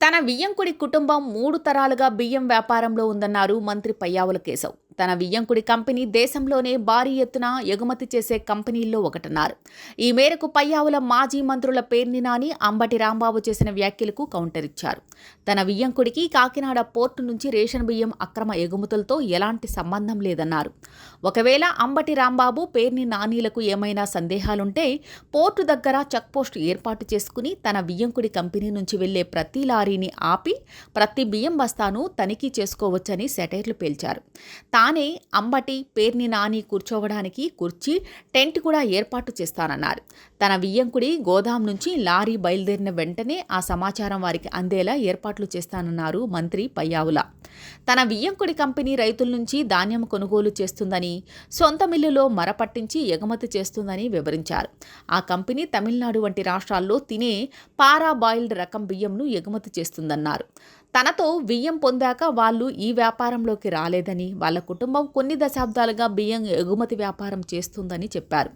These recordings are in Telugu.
తన వియ్యంకుడి కుటుంబం మూడు తరాలుగా బియ్యం వ్యాపారంలో ఉందన్నారు మంత్రి పయ్యావుల కేశవ్. తన వియ్యంకుడి కంపెనీ దేశంలోనే భారీ ఎత్తున ఎగుమతి చేసే కంపెనీల్లో ఒకటన్నారు. ఈ మేరకు పయ్యావుల మాజీ మంత్రుల పేర్ని నాని అంబటి రాంబాబు చేసిన వ్యాఖ్యలకు కౌంటర్ ఇచ్చారు. తన వియ్యంకుడికి కాకినాడ పోర్టు నుంచి రేషన్ బియ్యం అక్రమ ఎగుమతులతో ఎలాంటి సంబంధం లేదన్నారు. ఒకవేళ అంబటి రాంబాబు పేర్ని నానీలకు ఏమైనా సందేహాలుంటే పోర్టు దగ్గర చెక్పోస్ట్ ఏర్పాటు చేసుకుని తన వియ్యంకుడి కంపెనీ నుంచి వెళ్ళే ప్రతి లారీని ఆపి ప్రతి బియ్యం బస్తాను తనిఖీ చేసుకోవచ్చని సెటైర్లు పేల్చారు. తాను అంబటి పేర్ని నాని కూర్చోవడానికి కుర్చీ టెంట్ కూడా ఏర్పాటు చేస్తానన్నారు. తన వియ్యంకుడి గోదాం నుంచి లారీ బయలుదేరిన వెంటనే ఆ సమాచారం వారికి అందేలా ఏర్పాట్లు చేస్తానన్నారు మంత్రి పయ్యావుల. తన వియ్యంకుడి కంపెనీ రైతుల నుంచి ధాన్యం కొనుగోలు చేస్తుందని సొంత మిల్లులో మరపట్టించి ఎగుమతి చేస్తుందని వివరించారు. ఆ కంపెనీ తమిళనాడు వంటి రాష్ట్రాల్లో తినే పారా బాయిల్డ్ రకం బియ్యంను ఎగుమతి చేస్తుందన్నారు. తనతో బియ్యం పొందాక వాళ్ళు ఈ వ్యాపారంలోకి రాలేదని వాళ్ళ కుటుంబం కొన్ని దశాబ్దాలుగా బియ్యం ఎగుమతి వ్యాపారం చేస్తుందని చెప్పారు.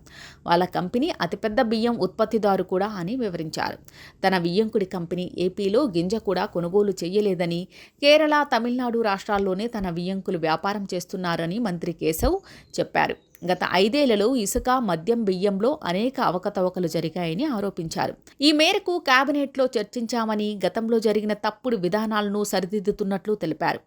వాళ్ళ కంపెనీ అతిపెద్ద బియ్యం ఉత్పత్తిదారు కూడా అని వివరించారు. తన బియ్యంకుడి కంపెనీ ఏపీలో గింజ కూడా కొనుగోలు చేయలేదని కేరళ తమిళనాడు రాష్ట్రాల్లోనే తన బియ్యంకులు వ్యాపారం చేస్తున్నారని మంత్రి కేశవ్ చెప్పారు. గత ఐదేళ్ళలో ఇసుక మద్యం బియ్యంలో అనేక అవకతవకలు జరిగాయని ఆరోపించారు. ఈ మేరకు కేబినెట్లో చర్చించామని గతంలో జరిగిన తప్పుడు విధానాలను సరిదిద్దుతున్నట్లు తెలిపారు.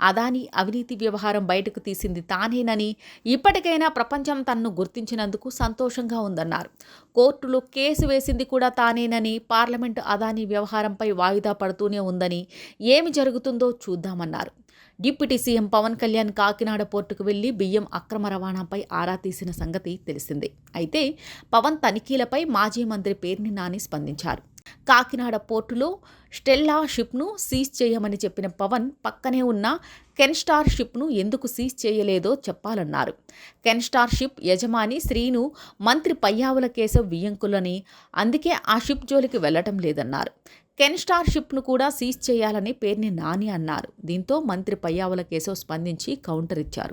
అదాని అవినీతి వ్యవహారం బయటకు తీసింది తానేనని ఇప్పటికైనా ప్రపంచం తనను గుర్తించినందుకు సంతోషంగా ఉందన్నారు. కోర్టులో కేసు వేసింది కూడా తానేనని పార్లమెంటు అదానీ వ్యవహారంపై వాయిదా పడుతూనే ఉందని ఏమి జరుగుతుందో చూద్దామన్నారు. డిప్యూటీ సీఎం పవన్ కళ్యాణ్ కాకినాడ పోర్టుకు వెళ్ళి బియ్యం అక్రమ రవాణాపై ఆరా తీసిన సంగతి తెలిసిందే. అయితే పవన్ తనిఖీలపై మాజీ మంత్రి పేర్ని నాని స్పందించారు. కాకినాడ పోర్టులో స్టెల్లా షిప్ను సీజ్ చేయమని చెప్పిన పవన్ పక్కనే ఉన్న కెన్స్టార్ షిప్ను ఎందుకు సీజ్ చేయలేదో చెప్పాలన్నారు. కెన్స్టార్ షిప్ యజమాని శ్రీను మంత్రి పయ్యావుల కేశవ్ వియ్యంకులని అందుకే ఆ షిప్ జోలికి వెళ్ళటం లేదన్నారు. కెన్స్టార్ షిప్ను కూడా సీజ్ చేయాలని పేర్ని నాని అన్నారు. దీంతో మంత్రి పయ్యావుల కేశవ్ స్పందించి కౌంటర్ ఇచ్చారు.